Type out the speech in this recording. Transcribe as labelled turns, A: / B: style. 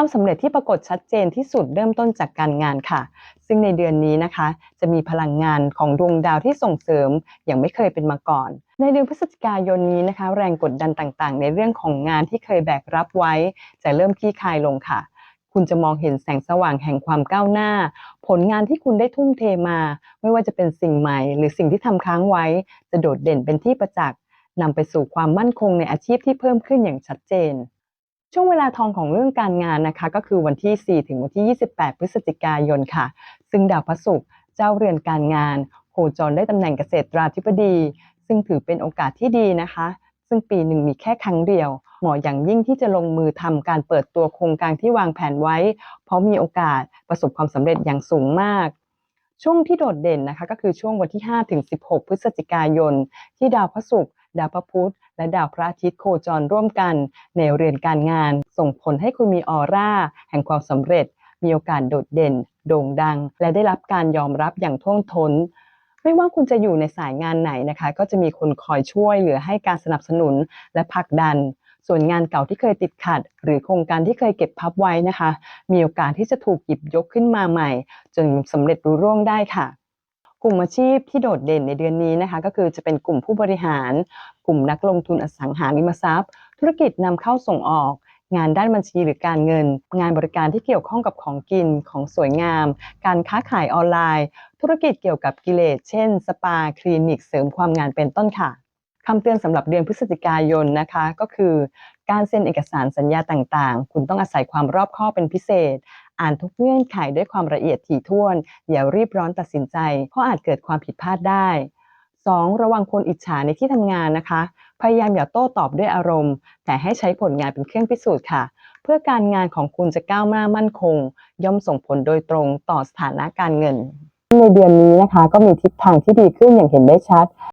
A: ความสำเร็จที่ปรากฏชัดเจนที่สุดเริ่มต้นจากการงานค่ะ ซึ่งในเดือนนี้นะคะ จะมีพลังงานของดวงดาวที่ส่งเสริมอย่างไม่เคยเป็นมาก่อน ในเดือนพฤศจิกายนนี้นะคะ แรงกดดันต่างๆ ในเรื่องของงานที่เคยแบกรับไว้ จะเริ่มคลี่คลายลงค่ะ คุณจะมองเห็นแสงสว่างแห่งความก้าวหน้า ผลงานที่คุณได้ทุ่มเทมา ไม่ว่าจะเป็นสิ่งใหม่ หรือสิ่งที่ทำค้างไว้ จะโดดเด่นเป็นที่ประจักษ์นำไปสู่ความมั่นคงในอาชีพที่เพิ่มขึ้นอย่างชัดเจน ช่วงเวลาทองของเรื่องการงานนะคะ ก็คือวันที่ 4 ถึงวันที่ 28 พฤศจิกายนค่ะ ซึ่งดาวพระศุกร์เจ้าเรือนการงาน โคจรได้ตำแหน่งเกษตราธิบดี ซึ่งถือเป็นโอกาสที่ดีนะคะ ซึ่งปีหนึ่งมีแค่ครั้งเดียว เหมาะอย่างยิ่งที่จะลงมือทำการเปิดตัวโครงการที่วางแผนไว้ เพราะมีโอกาสประสบความสำเร็จอย่างสูงมากช่วงที่โดดเด่นนะคะก็คือช่วงวันที่ 5 ถึง 16 พฤศจิกายน ที่ดาวพระศุกร์ดาวพระพุธ และดาวพระอาทิตย์โคจรร่วมกันในเรือนการงาน ส่งผลให้คุณมีออร่า แห่งความสำเร็จ มีโอกาสโดดเด่น โด่งดัง และได้รับการยอมรับอย่างท่วมท้นไม่ว่าคุณจะอยู่ในสายงานไหนนะคะ ก็จะมีคนคอยช่วยเหลือให้การสนับสนุนและผลักดัน ส่วนงานเก่าที่เคยติดขัด หรือโครงการที่เคยเก็บพับไว้นะคะ มีโอกาสที่จะถูกหยิบยกขึ้นมาใหม่ จนสำเร็จรุ่ร่วงได้ค่ะ กลุ่มอาชีพที่โดดเด่นในเดือนนี้นะคะ ก็คือจะเป็นกลุ่มผู้บริหาร กลุ่มนักลงทุนอสังหาริมทรัพย์ ธุรกิจนำเข้าส่งออก งานด้านบัญชีหรือการเงิน งานบริการที่เกี่ยวข้องกับของกินของสวยงาม การค้าขายออนไลน์ ธุรกิจเกี่ยวกับกิเลสเช่น สปาคลินิกเสริมความงานเป็นต้นค่ะคำเตือนสำหรับเดือนพฤศจิกายนนะคะก็คือ การเซ็นเอกสารสัญญาต่างๆ คุณต้องอาศัยความรอบคอบเป็นพิเศษ อ่านทุกเงื่อนไขด้วยความละเอียดถี่ถ้วนอย่ารีบร้อนตัดสินใจ เพราะอาจเกิดความผิดพลาดได้ 2. ระวังคนอิจฉาในที่ทำงานนะคะ พยายามอย่าโต้ตอบด้วยอารมณ์ แต่ให้ใช้ผลงานเป็นเครื่องพิสูจน์ค่ะ เพื่อการงานของคุณจะก้าวหน้ามั่นคง ย่อมส่งผลโดยตรงต่อสถานะการเงิน ในเดือนนี้นะคะ ก็มีทิศทางที่ดีขึ้นอย่างเห็นได้ชัด